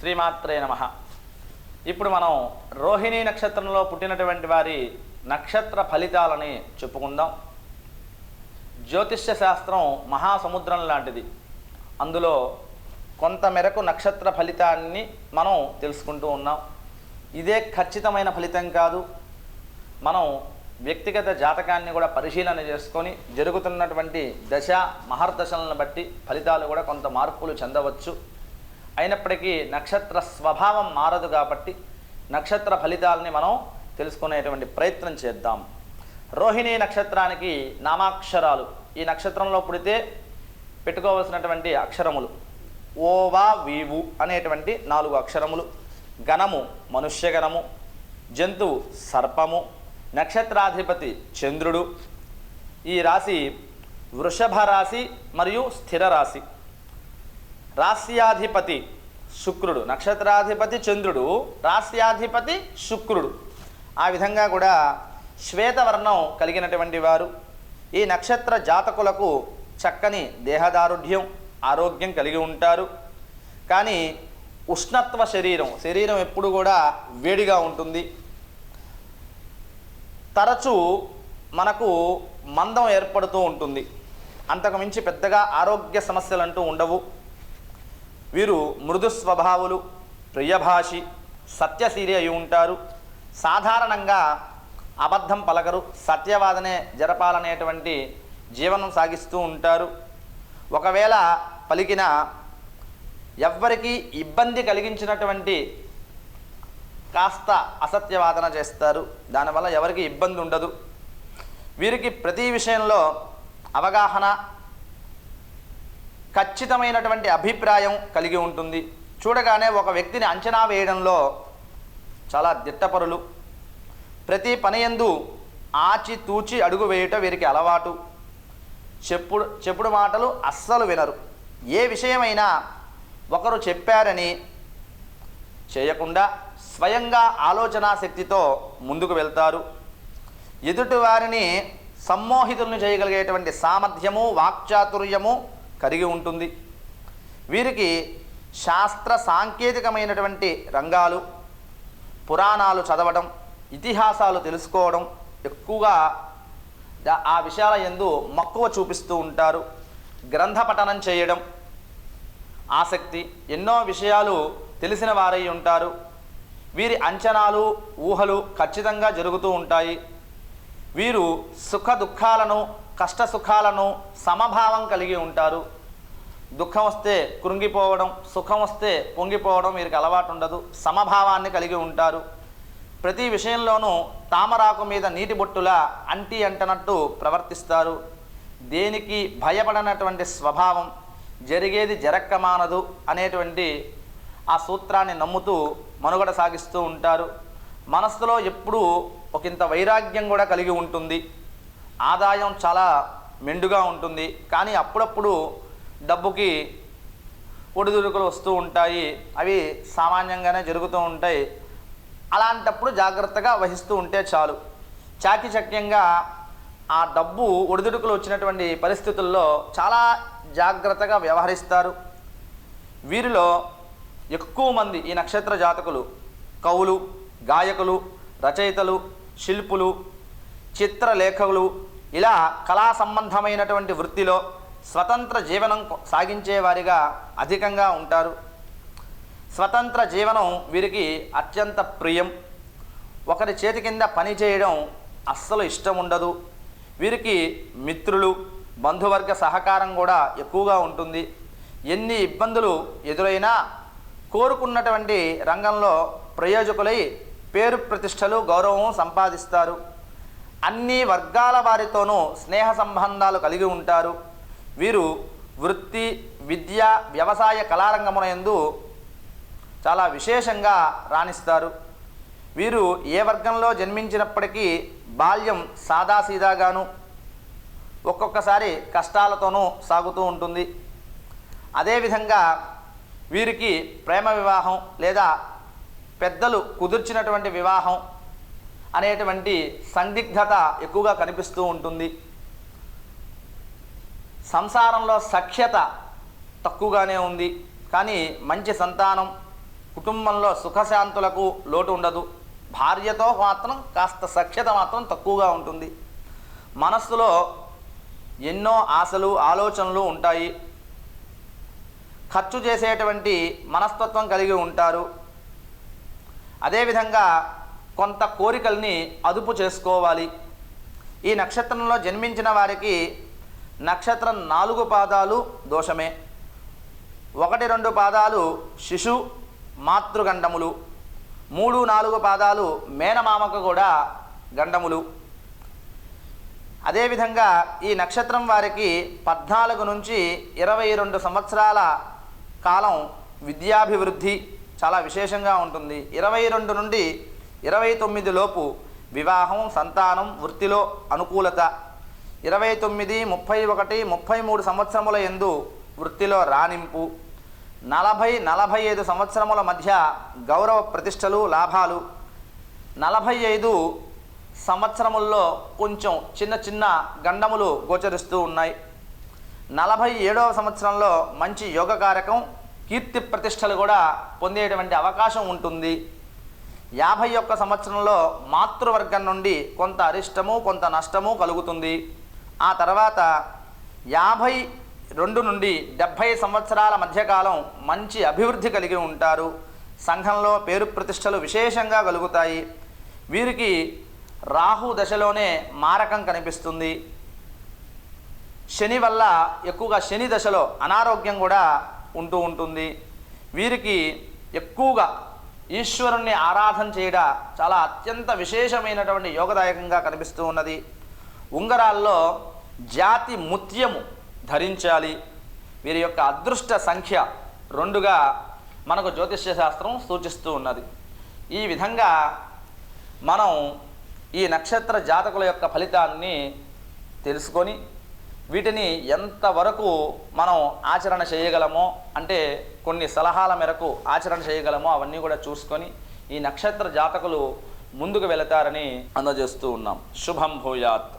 శ్రీమాత్రే నమ. ఇప్పుడు మనం రోహిణీ నక్షత్రంలో పుట్టినటువంటి వారి నక్షత్ర ఫలితాలని చెప్పుకుందాం. జ్యోతిష్య శాస్త్రం మహాసముద్రం లాంటిది. అందులో కొంత మేరకు నక్షత్ర ఫలితాన్ని మనం తెలుసుకుంటూ ఉన్నాం. ఇదే ఖచ్చితమైన ఫలితం కాదు. మనం వ్యక్తిగత జాతకాన్ని కూడా పరిశీలన చేసుకొని జరుగుతున్నటువంటి దశ మహర్దశలను బట్టి ఫలితాలు కూడా కొంత మార్పులు చెందవచ్చు. అయినప్పటికీ నక్షత్ర స్వభావం మారదు కాబట్టి నక్షత్ర ఫలితాలని మనం తెలుసుకునేటువంటి ప్రయత్నం చేద్దాం. రోహిణీ నక్షత్రానికి నామాక్షరాలు. ఈ నక్షత్రంలో పుడితే పెట్టుకోవలసినటువంటి అక్షరములు. ఓవా వీవు అనేటువంటి నాలుగు అక్షరములు. గణము మనుష్యగణము. జంతువు సర్పము. నక్షత్రాధిపతి చంద్రుడు. ఈ రాశి వృషభ రాశి మరియు స్థిర రాశి. రాస్యాధిపతి శుక్రుడు నక్షత్రాధిపతి చంద్రుడు రాస్యాధిపతి శుక్రుడు. ఆ విధంగా కూడా శ్వేతవర్ణం కలిగినటువంటి వారు. ఈ నక్షత్ర జాతకులకు చక్కని దేహదారుఢ్యం ఆరోగ్యం కలిగి ఉంటారు. కానీ ఉష్ణత్వ శరీరం శరీరం ఎప్పుడు కూడా వేడిగా ఉంటుంది. తరచూ మనకు మందం ఏర్పడుతూ ఉంటుంది. అంతకు మించి పెద్దగా ఆరోగ్య సమస్యలు అంటూ ఉండవు. వీరు మృదు స్వభావులు ప్రియభాషి సత్యశీలి అయి ఉంటారు. సాధారణంగా అబద్ధం పలకరు సత్యవాదనే జరపాలనేటువంటి జీవనం సాగిస్తూ ఉంటారు. ఒకవేళ పలికిన ఎవ్వరికీ ఇబ్బంది కలిగించినటువంటి కాస్త అసత్యవాదన చేస్తారు. దానివల్ల ఎవరికి ఇబ్బంది ఉండదు వీరికి ప్రతి విషయంలో అవగాహన ఖచ్చితమైనటువంటి అభిప్రాయం కలిగి ఉంటుంది. చూడగానే ఒక వ్యక్తిని అంచనా వేయడంలో చాలా దిట్టపరులు. ప్రతి పనియందు ఆచి తూచి అడుగు వేయుట వీరికి అలవాటు. చెప్పుడు చెప్పుడు మాటలు అస్సలు వినరు. ఏ విషయమైనా ఒకరు చెప్పారని చేయకుండా స్వయంగా ఆలోచనా శక్తితో ముందుకు వెళ్తారు. ఎదుటి వారిని సమ్మోహితులను చేయగలిగేటువంటి సామర్థ్యము వాక్చాతుర్యము కలిగి ఉంటుంది. వీరికి శాస్త్ర సాంకేతికమైనటువంటి రంగాలు పురాణాలు చదవడం ఇతిహాసాలు తెలుసుకోవడం ఎక్కువగా ఆ విషయాల ఎందు మక్కువ చూపిస్తూ ఉంటారు. గ్రంథ పఠనం చేయడం ఆసక్తి ఎన్నో విషయాలు తెలిసిన వారై ఉంటారు. వీరి అంచనాలు ఊహలు ఖచ్చితంగా జరుగుతూ ఉంటాయి. వీరు సుఖ దుఃఖాలను కష్ట సుఖాలను సమభావం కలిగి ఉంటారు. దుఃఖం వస్తే కృంగిపోవడం సుఖం వస్తే పొంగిపోవడం వీరికి అలవాటు ఉండదు సమభావాన్ని కలిగి ఉంటారు. ప్రతి విషయంలోనూ తామరాకు మీద నీటి బొట్టులా అంటి అంటనట్టు ప్రవర్తిస్తారు. దేనికి భయపడనటువంటి స్వభావం జరిగేది జరక్కమానదు అనేటువంటి ఆ సూత్రాన్ని నమ్ముతూ మనుగడ సాగిస్తూ ఉంటారు. మనస్సులో ఎప్పుడూ ఒకంత వైరాగ్యం కూడా కలిగి ఉంటుంది. ఆదాయం చాలా మెండుగా ఉంటుంది. కానీ అప్పుడప్పుడు డబ్బుకి ఒడిదుడుకులు వస్తూ ఉంటాయి. అవి సామాన్యంగానే జరుగుతూ ఉంటాయి. అలాంటప్పుడు జాగ్రత్తగా వహిస్తూ ఉంటే చాలు. చాకిచక్యంగా ఆ డబ్బు ఒడిదుడుకులు వచ్చినటువంటి పరిస్థితుల్లో చాలా జాగ్రత్తగా వ్యవహరిస్తారు. వీరిలో ఎక్కువ మంది ఈ నక్షత్ర జాతకులు కవులు గాయకులు రచయితలు శిల్పులు చిత్రలేఖకులు ఇలా కళా సంబంధమైనటువంటి వృత్తిలో స్వతంత్ర జీవనం సాగించేవారిగా అధికంగా ఉంటారు. స్వతంత్ర జీవనం వీరికి అత్యంత ప్రియం. ఒకరి చేతి కింద పని చేయడం అస్సలు ఇష్టం ఉండదు. వీరికి మిత్రులు బంధువర్గ సహకారం కూడా ఎక్కువగా ఉంటుంది. ఎన్ని ఇబ్బందులు ఎదురైనా కోరుకున్నటువంటి రంగంలో ప్రయోజకులై పేరు ప్రతిష్టలు గౌరవం సంపాదిస్తారు. అన్ని వర్గాల వారితోనూ స్నేహ సంబంధాలు కలిగి ఉంటారు. వీరు వృత్తి విద్య వ్యవసాయ కళారంగమునందు చాలా విశేషంగా రాణిస్తారు. వీరు ఏ వర్గంలో జన్మించినప్పటికీ బాల్యం సాదాసీదాగాను ఒక్కొక్కసారి కష్టాలతోనూ సాగుతూ ఉంటుంది. అదేవిధంగా వీరికి ప్రేమ వివాహం లేదా పెద్దలు కుదిర్చినటువంటి వివాహం అనేటువంటి సందిగ్ధత ఎక్కువగా కనిపిస్తూ ఉంటుంది. సంసారంలో సఖ్యత తక్కువగానే ఉంది. కానీ మంచి సంతానం కుటుంబంలో సుఖశాంతులకు లోటు ఉండదు. భార్యతో మాత్రం కాస్త సఖ్యత మాత్రం తక్కువగా ఉంటుంది. మనస్సులో ఎన్నో ఆశలు ఆలోచనలు ఉంటాయి. ఖర్చు చేసేటువంటి మనస్తత్వం కలిగి ఉంటారు. అదేవిధంగా కొంత కోరికల్ని అదుపు చేసుకోవాలి. ఈ నక్షత్రంలో జన్మించిన వారికి నక్షత్రం నాలుగు పాదాలు దోషమే. ఒకటి రెండు పాదాలు శిశు మాతృగండములు. మూడు నాలుగు పాదాలు మేనమామకు కూడా గండములు. అదేవిధంగా ఈ నక్షత్రం వారికి పద్నాలుగు నుంచి ఇరవై రెండు సంవత్సరాల కాలం విద్యాభివృద్ధి చాలా విశేషంగా ఉంటుంది. ఇరవై రెండు నుండి ఇరవై తొమ్మిది లోపు వివాహం సంతానం వృత్తిలో అనుకూలత. ఇరవై తొమ్మిది ముప్పై ఒకటి ముప్పై మూడు సంవత్సరముల ఎందు వృత్తిలో రాణింపు. నలభై నలభై ఐదు సంవత్సరముల మధ్య గౌరవ ప్రతిష్టలు లాభాలు. నలభై ఐదు సంవత్సరముల్లో కొంచెం చిన్న చిన్న గండములు గోచరిస్తూ ఉన్నాయి. నలభై ఏడవ సంవత్సరంలో మంచి యోగ కారకం కీర్తి ప్రతిష్టలు కూడా పొందేటువంటి అవకాశం ఉంటుంది. యాభై ఒక్క సంవత్సరంలో మాతృవర్గం నుండి కొంత అరిష్టము కొంత నష్టము కలుగుతుంది. ఆ తర్వాత యాభై రెండు నుండి డెబ్భై సంవత్సరాల మధ్యకాలం మంచి అభివృద్ధి కలిగి ఉంటారు. సంఘంలో పేరు ప్రతిష్టలు విశేషంగా కలుగుతాయి. వీరికి రాహు దశలోనే మారకం కనిపిస్తుంది. శని వల్ల ఎక్కువగా శని దశలో అనారోగ్యం కూడా ఉంటూ ఉంటుంది. వీరికి ఎక్కువగా ఈశ్వరుణ్ణి ఆరాధన చేయడం చాలా అత్యంత విశేషమైనటువంటి యోగదాయకంగా కనిపిస్తూ ఉన్నది. ఉంగరాల్లో జాతి ముత్యము ధరించాలి. వీరి యొక్క అదృష్ట సంఖ్య రెండుగా మనకు జ్యోతిష్య శాస్త్రం సూచిస్తూ ఉన్నది. ఈ విధంగా మనం ఈ నక్షత్ర జాతకుల యొక్క ఫలితాన్ని తెలుసుకొని వీటిని ఎంతవరకు మనం ఆచరణ చేయగలమో అంటే కొన్ని సలహాల మేరకు ఆచరణ చేయగలమో అవన్నీ కూడా చూసుకొని ఈ నక్షత్ర జాతకులు ముందుకు వెళతారని అందజేస్తూ ఉన్నాం. శుభం భూయాత్.